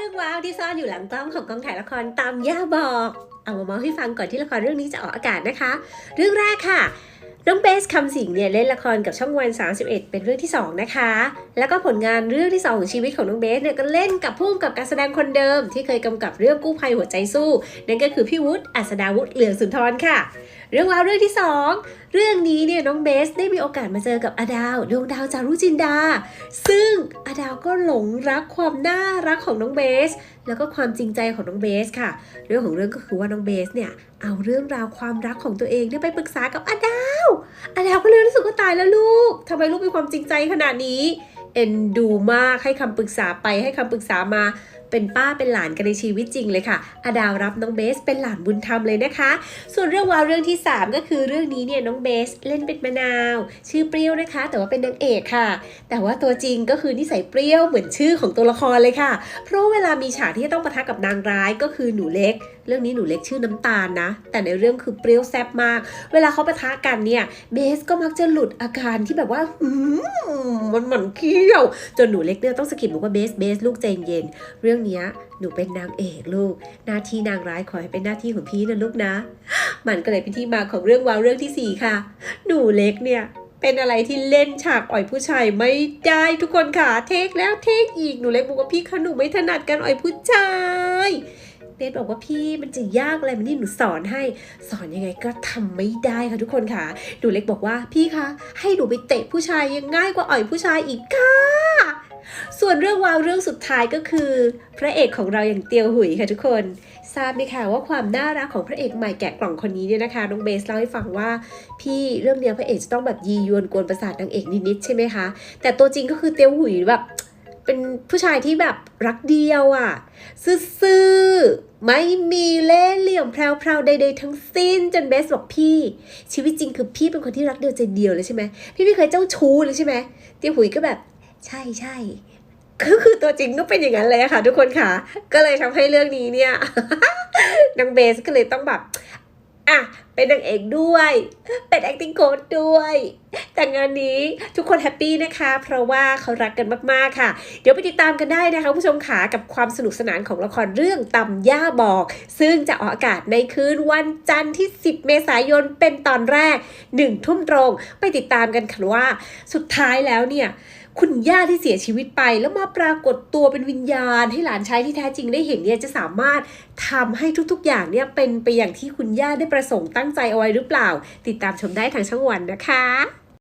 เรื่องว้าวที่ซ่อนอยู่หลังกล้องของกองถ่ายละครตามย่าบอก เอามาเมาให้ฟังก่อนที่ละครเรื่องนี้จะออกอากาศนะคะ เรื่องแรกค่ะน้องเบสคำสิงเนี่ยเล่นละครกับช่องวัน 31 เป็นเรื่องที่ 2 นะคะ แล้วก็ผลงานเรื่องที่ 2 ของชีวิตของน้องเบสเนี่ยก็เล่นกับผู้กำกับการแสดงคนเดิม ที่เคยกำกับเรื่องกู้ภัยหัวใจสู้นั่นก็คือพี่วุฒิอัศดาวุฒิเหลืองสุนทรค่ะ เรื่องราวเรื่องที่ 2 เรื่องนี้เนี่ยน้องเบสได้มีโอกาสมาเจอกับอาดาวดวงดาวจารุจินดา ซึ่งอาดาวก็หลงรักความน่ารักของน้องเบส แล้วก็ความจริงใจของน้องเบสค่ะ เรื่องของเรื่องก็คือว่าน้องเบสเนี่ยเอาเรื่องราวความรักของตัวเองเนี่ยไปปรึกษากับอาดาวอาดาวก็เลยรู้สึกว่าตายแล้วลูกทำไมลูกมีความจริงใจขนาดนี้เอ็นดูมากให้คำปรึกษาไปให้คำปรึกษามา เป็นป้าเป็นหลานกันในชีวิตจริงเลยค่ะ อาดาวรับน้องเบสเป็นหลานบุญธรรมเลยนะคะ ส่วนเรื่องวาวเรื่องที่ 3 ก็คือเรื่องนี้เนี่ยน้องเบสเล่นเป็นมะนาว ชื่อเปรี้ยวนะคะ แต่ว่าเป็นนางเอกค่ะ แต่ว่าตัวจริงก็คือนิสัยเปรี้ยวเหมือนชื่อของตัวละครเลยค่ะ เพราะเวลามีฉากที่ต้องปะทะกับนางร้ายก็คือหนูเล็ก เรื่องนี้หนูเล็กชื่อน้ำตาลนะ แต่ในเรื่องคือเปรี้ยวแซ่บมาก เวลาเขาปะทะกันเนี่ยเบสก็มักจะหลุดอาการที่แบบว่าอืมมันเหมันเคี้ยว จนหนูเล็กเนี่ยต้องสะกิดบอกว่าเบสเบสลูกใจเย็นเรื่องเนี้หนูเป็นนางเอกลูก หน้าที่นางร้ายขอให้เป็นหน้าที่ของพี่นะลูกนะ มันก็เลยเป็นที่มาของเรื่องวาวเรื่องที่สี่ค่ะ หนูเล็กเนี่ยเป็นอะไรที่เล่นฉากอ่อยผู้ชายไม่ได้ทุกคนค่ะเทคแล้วเทคอีกหนูเล็กบอกว่าพี่คะหนูไม่ถนัดการอ่อยผู้ชายเบสบอกว่าพี่มันจะยากอะไรมันนี่หนูสอนให้ สอนยังไงก็ทำไม่ได้ค่ะทุกคนค่ะหนูเล็กบอกว่าพี่คะให้หนูไปเตะผู้ชายยังง่ายกว่าอ่อยผู้ชายอีกค่ะ ส่วนเรื่องวาวเรื่องสุดท้ายก็คือ พระเอกของเราอย่างเตียวหุยค่ะทุกคน ทราบไหมคะว่าความน่ารักของพระเอกใหม่แกะกล่องคนนี้เนี่ยนะคะน้องเบสเล่าให้ฟังว่า พี่เรื่องเนี้ยพระเอกจะต้องแบบยียวนกวนประสาทนางเอกนิดๆใช่ไหมคะแต่ตัวจริงก็คือเตียวหุยแบบเป็นผู้ชายที่แบบรักเดียวอะ่ะ ซื่อๆ ไม่มีเล่เหลี่ยมแพรวๆใดๆทั้งสิ้นจนเบสบอกพี่ ชีวิตจริงคือพี่เป็นคนที่รักเดียวใจเดียวเลยใช่ไหมพี่ไม่เคยเจ้าชู้เลยใช่ไหมเตียวหุยก็แบบ ใช่ใช่ก็คือตัวจริงก็เป็นอย่างนั้นเลยค่ะทุกคนค่ะ ก็เลยทำให้เรื่องนี้เนี่ยนางเบสก็เลยต้องแบบอะเป็นนางเอกด้วย เป็น acting coach ด้วย แต่งานนี้ทุกคนแฮปปี้นะคะ เพราะว่าเขารักกันมากๆค่ะ เดี๋ยวไปติดตามกันได้นะคะผู้ชมขากับความสนุกสนานของละครเรื่องตำย่าบอก ซึ่งจะออกอากาศในคืนวันจันทร์ที่ 10 เมษายนเป็นตอนแรก1ทุ่มตรง ไปติดตามกันค่ะว่า สุดท้ายแล้วเนี่ย คุณย่าที่เสียชีวิตไป แล้วมาปรากฏตัวเป็นวิญญาณ ให้หลานชายที่แท้จริงได้เห็นเนี่ยจะสามารถทำให้ทุกๆ อย่างเนี่ยเป็นไปอย่างที่คุณย่าได้ประสงค์ตั้งใจเอาไว้หรือเปล่า ติดตามชมได้ทางช่องวันนะคะ